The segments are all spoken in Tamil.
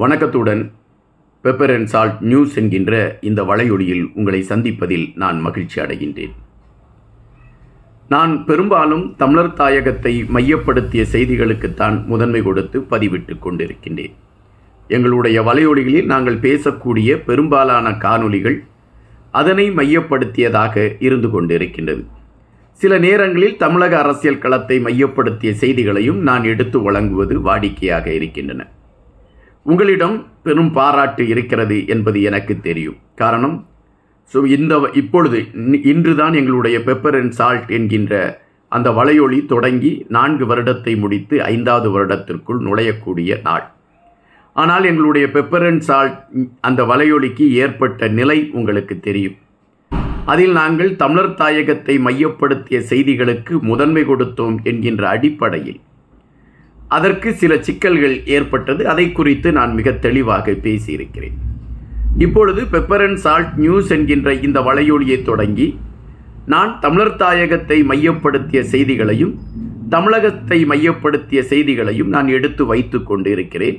வணக்கத்துடன் பெப்பர் அண்ட் சால்ட் நியூஸ் என்கின்ற இந்த வலையொலியில் உங்களை சந்திப்பதில் நான் மகிழ்ச்சி அடைகின்றேன். நான் பெரும்பாலும் தமிழர் தாயகத்தை மையப்படுத்திய செய்திகளுக்குத்தான் முதன்மை கொடுத்து பதிவிட்டு கொண்டிருக்கின்றேன். எங்களுடைய வலையொலிகளில் நாங்கள் பேசக்கூடிய பெரும்பாலான காணொளிகள் அதனை மையப்படுத்தியதாக இருந்து கொண்டிருக்கின்றது. சில நேரங்களில் தமிழக அரசியல் களத்தை மையப்படுத்திய செய்திகளையும் நான் எடுத்து வழங்குவது வாடிக்கையாக இருக்கின்றன. உங்களிடம் பெரும் பாராட்டு இருக்கிறது என்பது எனக்கு தெரியும். காரணம் ஸோ இந்த இப்பொழுது இன்றுதான் எங்களுடைய பெப்பர் அண்ட் சால்ட் என்கின்ற அந்த வலையொலி தொடங்கி நான்கு வருடத்தை முடித்து ஐந்தாவது வருடத்திற்குள் நுழையக்கூடிய நாள். ஆனால் எங்களுடைய பெப்பர் அண்ட் சால்ட் அந்த வலையொலிக்கு ஏற்பட்ட நிலை உங்களுக்கு தெரியும். அதில் நாங்கள் தமிழர் தாயகத்தை மையப்படுத்திய செய்திகளுக்கு முதன்மை கொடுத்தோம் என்கின்ற அடிப்படையில் அதற்கு சில சிக்கல்கள் ஏற்பட்டது. அதை குறித்து நான் மிக தெளிவாக பேசியிருக்கிறேன். இப்பொழுது பெப்பர் அண்ட் சால்ட் நியூஸ் என்கின்ற இந்த வலையொலியை தொடங்கி நான் தமிழர் தாயகத்தை மையப்படுத்திய செய்திகளையும் தமிழகத்தை மையப்படுத்திய செய்திகளையும் நான் எடுத்து வைத்து கொண்டு இருக்கிறேன்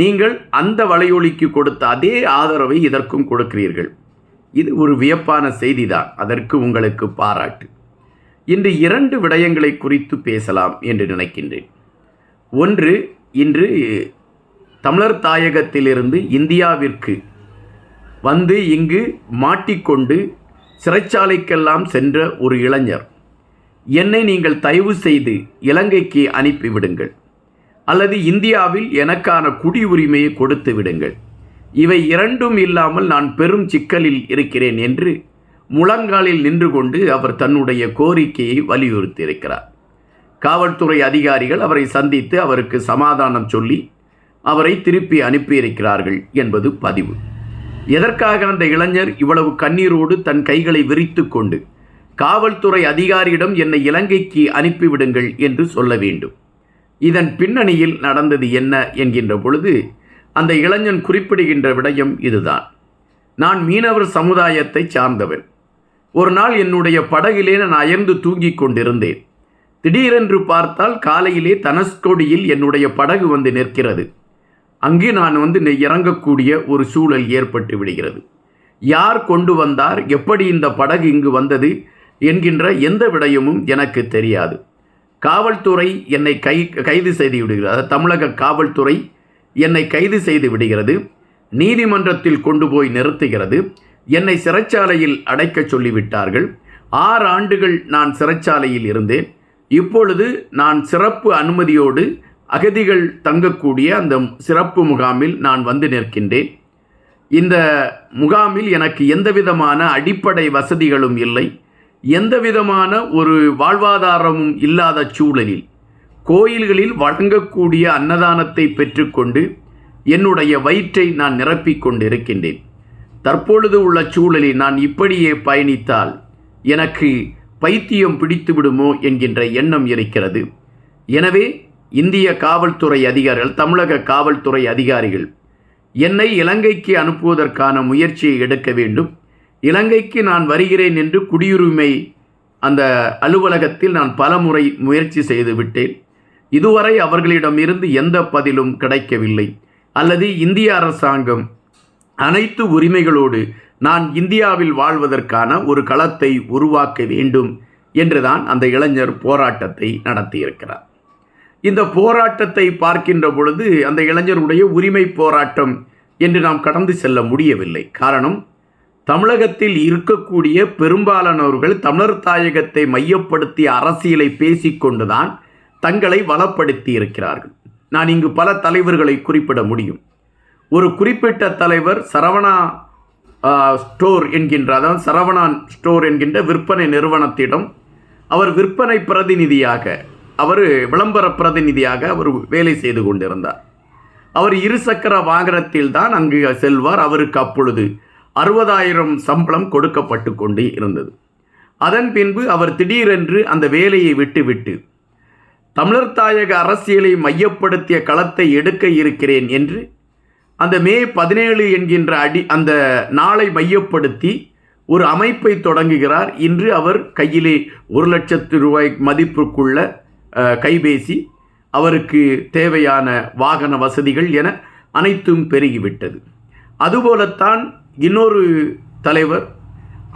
நீங்கள் அந்த வலையொலிக்கு கொடுத்த அதே ஆதரவை இதற்கும் கொடுக்கிறீர்கள். இது ஒரு வியப்பான செய்திதான். அதற்கு உங்களுக்கு பாராட்டு. இன்று இரண்டு விடயங்களை குறித்து பேசலாம் என்று நினைக்கின்றேன். ஒன்று இன்று தமிழர் தாயகத்திலிருந்து இந்தியாவிற்கு வந்து இங்கு மாட்டிக்கொண்டு சிறைச்சாலைக்கெல்லாம் சென்ற ஒரு இளைஞர். என்னை நீங்கள் தயவு செய்து இலங்கைக்கு அனுப்பிவிடுங்கள் அல்லது இந்தியாவில் எனக்கான குடியுரிமையை கொடுத்து விடுங்கள். இவை இரண்டும் இல்லாமல் நான் பெரும் சிக்கலில் இருக்கிறேன் என்று முழங்காலில் நின்று கொண்டு அவர் தன்னுடைய கோரிக்கையை வலியுறுத்தியிருக்கிறார். காவல்துறை அதிகாரிகள் அவரை சந்தித்து அவருக்கு சமாதானம் சொல்லி அவரை திருப்பி அனுப்பியிருக்கிறார்கள் என்பது பதிவு. எதற்காக அந்த இளைஞர் இவ்வளவு கண்ணீரோடு தன் கைகளை விரித்து கொண்டு காவல்துறை அதிகாரியிடம் என்னை இலங்கைக்கு அனுப்பிவிடுங்கள் என்று சொல்ல வேண்டும். இதன் பின்னணியில் நடந்தது என்ன என்கின்ற பொழுது அந்த இளைஞன் குறிப்பிடுகின்ற விடயம் இதுதான். நான் மீனவர் சமுதாயத்தை சார்ந்தவன். ஒரு நாள் என்னுடைய படகிலே நான் அயர்ந்து தூங்கிக் கொண்டிருந்தேன். திடீரென்று பார்த்தால் காலையிலே தனஸ்கொடியில் என்னுடைய படகு வந்து நிற்கிறது. அங்கு நான் வந்து இறங்கக்கூடிய ஒரு சூழல் ஏற்பட்டு விடுகிறது. யார் கொண்டு வந்தார்? எப்படி இந்த படகு இங்கு வந்தது? என்கின்ற எந்த விடயமும் எனக்கு தெரியாது. காவல்துறை என்னை கை கைது செய்து விடுகிறது. அதாவது தமிழக காவல்துறை என்னை கைது செய்து விடுகிறது. நீதிமன்றத்தில் கொண்டு போய் நிறுத்துகிறது. என்னை சிறைச்சாலையில் அடைக்கச் சொல்லிவிட்டார்கள். ஆறு ஆண்டுகள் நான் சிறைச்சாலையில் இருந்தேன். இப்பொழுது நான் சிறப்பு அனுமதியோடு அகதிகள் தங்கக்கூடிய அந்த சிறப்பு முகாமில் நான் வந்து நிற்கின்றேன். இந்த முகாமில் எனக்கு எந்தவிதமான அடிப்படை வசதிகளும் இல்லை. எந்தவிதமான ஒரு வாழ்வாதாரமும் இல்லாத சூழலில் கோயில்களில் வழங்கக்கூடிய அன்னதானத்தை பெற்றுக்கொண்டு என்னுடைய வயிற்றை நான் நிரப்பிக் கொண்டிருக்கின்றேன். தற்பொழுது உள்ள சூழலில் நான் இப்படியே பயணித்தால் எனக்கு பைத்தியம் பிடித்து விடுமோ என்கின்ற எண்ணம் இருக்கிறது. எனவே இந்திய காவல்துறை அதிகாரிகள் தமிழக காவல்துறை அதிகாரிகள் என்னை இலங்கைக்கு அனுப்புவதற்கான முயற்சியை எடுக்க வேண்டும். இலங்கைக்கு நான் வருகிறேன் என்று குடியுரிமை அந்த அலுவலகத்தில் நான் பலமுறை முயற்சி செய்து விட்டேன். இதுவரை அவர்களிடமிருந்து எந்த பதிலும் கிடைக்கவில்லை. அல்லது இந்திய அரசாங்கம் அனைத்து உரிமைகளோடு நான் இந்தியாவில் வாழ்வதற்கான ஒரு களத்தை உருவாக்க வேண்டும் என்றுதான் அந்த இளைஞர் போராட்டத்தை நடத்தியிருக்கிறார். இந்த போராட்டத்தை பார்க்கின்ற பொழுது அந்த இளைஞருடைய உரிமை போராட்டம் என்று நாம் கடந்து செல்ல முடியவில்லை. காரணம் தமிழகத்தில் இருக்கக்கூடிய பெரும்பாலானவர்கள் தமிழர் தாயகத்தை மையப்படுத்திய அரசியலை பேசிக்கொண்டுதான் தங்களை வளப்படுத்தி இருக்கிறார்கள் நான் இங்கு பல தலைவர்களை குறிப்பிட முடியும். ஒரு குறிப்பிட்ட தலைவர் சரவணா ஸ்டோர் என்கின்ற அதாவது சரவணான் ஸ்டோர் என்கின்ற விற்பனை நிறுவனத்திடம் அவர் விற்பனை பிரதிநிதியாக அவர் விளம்பர பிரதிநிதியாக அவர் வேலை செய்து கொண்டிருந்தார். அவர் இருசக்கர வாகனத்தில் தான் அங்கு செல்வார். அவருக்கு அப்பொழுது அறுபதாயிரம் சம்பளம் கொடுக்கப்பட்டு கொண்டு இருந்தது. அதன் பின்பு அவர் திடீரென்று அந்த வேலையை விட்டுவிட்டு தமிழர் தாயக அரசியலை மையப்படுத்திய களத்தை எடுக்க இருக்கிறேன் என்று அந்த மே பதினேழு என்கின்ற அடி அந்த நாளை மையப்படுத்தி ஒரு அமைப்பை தொடங்குகிறார். இன்று அவர் கையிலே ஒரு லட்சத்து ரூபாய் மதிப்புக்குள்ள கைபேசி அவருக்கு தேவையான வாகன வசதிகள் என அனைத்தும் பெருகிவிட்டது. அதுபோலத்தான் இன்னொரு தலைவர்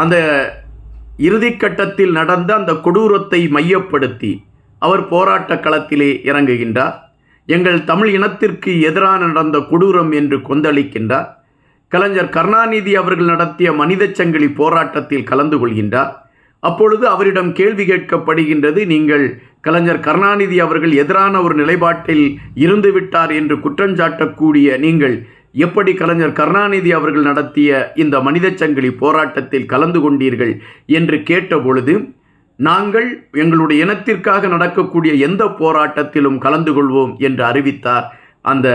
அந்த இறுதிக்கட்டத்தில் நடந்த அந்த கொடூரத்தை மையப்படுத்தி அவர் போராட்ட களத்திலே இறங்குகின்றார். எங்கள் தமிழ் இனத்திற்கு எதிரான நடந்த கொடூரம் என்று கொந்தளிக்கின்றார். கலைஞர் கருணாநிதி அவர்கள் நடத்திய மனித சங்கிலி போராட்டத்தில் கலந்து கொள்கின்றார். அப்பொழுது அவரிடம் கேள்வி கேட்கப்படுகின்றது நீங்கள் கலைஞர் கருணாநிதி அவர்கள் எதிரான ஒரு நிலைப்பாட்டில் இருந்து விட்டார் என்று குற்றஞ்சாட்டக்கூடிய நீங்கள் எப்படி கலைஞர் கருணாநிதி அவர்கள் நடத்திய இந்த மனித சங்கிலி போராட்டத்தில் கலந்து கொண்டீர்கள் என்று கேட்டபொழுது நாங்கள் எங்களுடைய இனத்திற்காக நடக்கக்கூடிய எந்த போராட்டத்திலும் கலந்து கொள்வோம் என்று அறிவித்தார் அந்த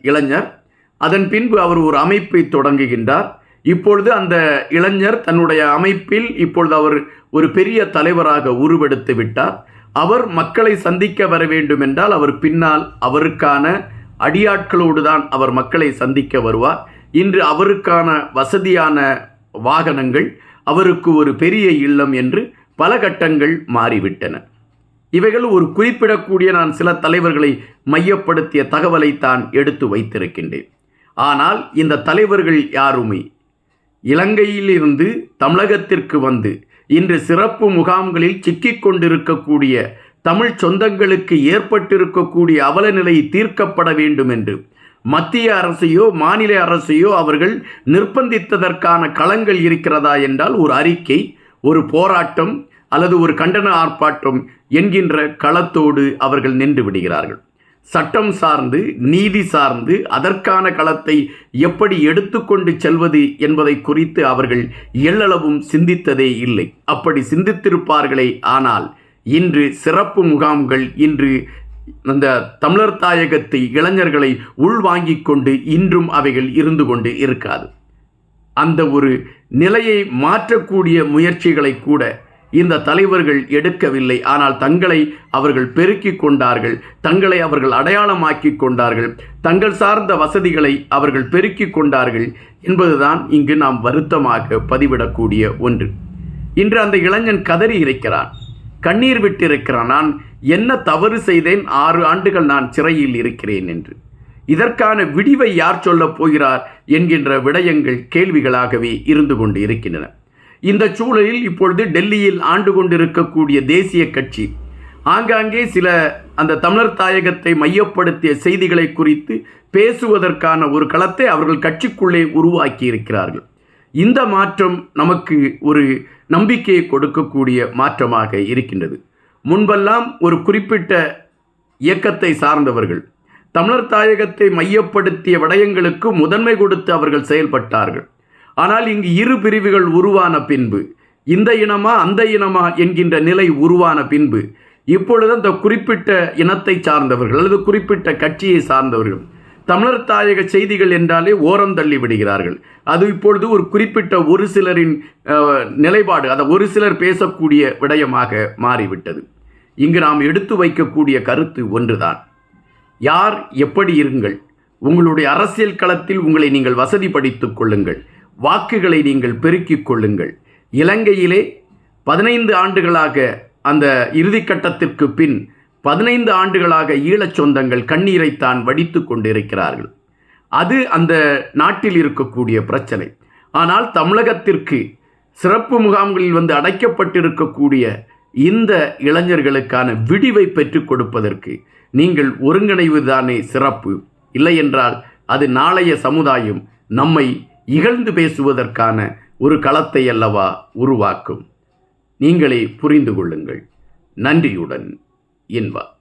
இளைஞர். அதன் பின்பு அவர் ஒரு அமைப்பை தொடங்குகின்றார். இப்பொழுது அந்த இளைஞர் தன்னுடைய அமைப்பில் இப்பொழுது அவர் ஒரு பெரிய தலைவராக உருவெடுத்து விட்டார். அவர் மக்களை சந்திக்க வர வேண்டும் என்றால் அவர் பின்னால் அவருக்கான அடியாட்களோடு தான் அவர் மக்களை சந்திக்க வருவார். இன்று அவருக்கான வசதியான வாகனங்கள் அவருக்கு ஒரு பெரிய இல்லம் என்று பல கட்டங்கள் மாறிவிட்டன. இவைகள் ஒரு குறிப்பிடக்கூடிய நான் சில தலைவர்களை மையப்படுத்திய தகவலை தான் எடுத்து வைத்திருக்கின்றேன். ஆனால் இந்த தலைவர்கள் யாருமே? இலங்கையிலிருந்து தமிழகத்திற்கு வந்து இன்று சிறப்பு முகாம்களில் சிக்கிக் கொண்டிருக்கக்கூடிய தமிழ் சொந்தங்களுக்கு ஏற்பட்டிருக்கக்கூடிய அவலநிலை தீர்க்கப்பட வேண்டும் என்று மத்திய அரசையோ மாநில அரசையோ அவர்கள் நிர்பந்தித்ததற்கான களங்கள் இருக்கிறதா என்றால் ஒரு அறிக்கை ஒரு போராட்டம் அல்லது ஒரு கண்டன ஆர்ப்பாட்டம் என்கின்ற களத்தோடு அவர்கள் நின்று விடுகிறார்கள். சட்டம் சார்ந்து நீதி சார்ந்து அதற்கான களத்தை எப்படி எடுத்துக்கொண்டு செல்வது என்பதை குறித்து அவர்கள் எள்ளளவும் சிந்தித்ததே இல்லை. அப்படி சிந்தித்திருப்பார்களே ஆனால் இன்று சிறப்பு முகாம்கள் இன்று அந்த தமிழர் தாயகத்தை இளைஞர்களை உள்வாங்கிக் கொண்டு இன்றும் அவைகள் இருந்து கொண்டு இருக்காது. அந்த ஒரு நிலையை மாற்றக்கூடிய முயற்சிகளை கூட இந்த தலைவர்கள் எடுக்கவில்லை. ஆனால் தங்களை அவர்கள் பெருக்கிக் கொண்டார்கள். தங்களை அவர்கள் அடையாளமாக்கி கொண்டார்கள். தங்கள் சார்ந்த வசதிகளை அவர்கள் பெருக்கிக் கொண்டார்கள் என்பதுதான் இங்கு நாம் வருத்தமாக பதிவிடக்கூடிய ஒன்று. இன்று அந்த இளைஞன் கதறி இருக்கிறான். கண்ணீர் விட்டிருக்கிறான். நான் என்ன தவறு செய்தேன்? ஆறு ஆண்டுகள் நான் சிறையில் இருக்கிறேன் என்று. இதற்கான விடிவை யார் சொல்லப் போகிறார் என்கின்ற விடயங்கள் கேள்விகளாகவே இருந்து கொண்டு இருக்கின்றன இந்த சூழலில் இப்பொழுது டெல்லியில் ஆண்டு கொண்டிருக்கக்கூடிய தேசிய கட்சி ஆங்காங்கே சில அந்த தமிழர் தாயகத்தை மையப்படுத்திய செய்திகளை குறித்து பேசுவதற்கான ஒரு களத்தை அவர்கள் கட்சிக்குள்ளே உருவாக்கி இருக்கிறார்கள் இந்த மாற்றம் நமக்கு ஒரு நம்பிக்கையை கொடுக்கக்கூடிய மாற்றமாக இருக்கின்றது. முன்பெல்லாம் ஒரு குறிப்பிட்ட இயக்கத்தை சார்ந்தவர்கள் தமிழர் தாயகத்தை மையப்படுத்திய விடயங்களுக்கு முதன்மை கொடுத்து அவர்கள் செயல்பட்டார்கள். ஆனால் இங்கு இரு பிரிவுகள் உருவான பின்பு இந்த இனமா அந்த இனமா என்கின்ற நிலை உருவான பின்பு இப்பொழுது அந்த குறிப்பிட்ட இனத்தை சார்ந்தவர்கள் அல்லது குறிப்பிட்ட கட்சியை சார்ந்தவர்கள் தமிழர் தாயக செய்திகள் என்றாலே ஓரம் தள்ளி விடுகிறார்கள். அது இப்பொழுது ஒரு குறிப்பிட்ட ஒரு சிலரின் நிலைப்பாடு அதை ஒரு சிலர் பேசக்கூடிய விடயமாக மாறிவிட்டது. இங்கு நாம் எடுத்து வைக்கக்கூடிய கருத்து ஒன்றுதான். யார் எப்படி இருங்கள்? உங்களுடைய அரசியல் களத்தில் உங்களை நீங்கள் வசதிப்படுத்திக் கொள்ளுங்கள். வாக்குகளை நீங்கள் பெருக்கிக் கொள்ளுங்கள். இலங்கையிலே பதினைந்து ஆண்டுகளாக அந்த இறுதிக்கட்டத்திற்கு பின் பதினைந்து ஆண்டுகளாக ஈழச் சொந்தங்கள் கண்ணீரைத்தான் வடித்து கொண்டிருக்கிறார்கள். அது அந்த நாட்டில் இருக்கக்கூடிய பிரச்சனை. ஆனால் தமிழகத்திற்கு சிறப்பு முகாம்களில் வந்து அடைக்கப்பட்டிருக்கக்கூடிய இந்த இளைஞர்களுக்கான விடிவை பெற்றுக் கொடுப்பதற்கு நீங்கள் ஒருங்கிணைவுதானே சிறப்பு. இல்லையென்றால் அது நாளைய சமுதாயம் நம்மை இகழ்ந்து பேசுவதற்கான ஒரு களத்தை அல்லவா உருவாக்கும். நீங்களே புரிந்து கொள்ளுங்கள். நன்றியுடன் இன்பா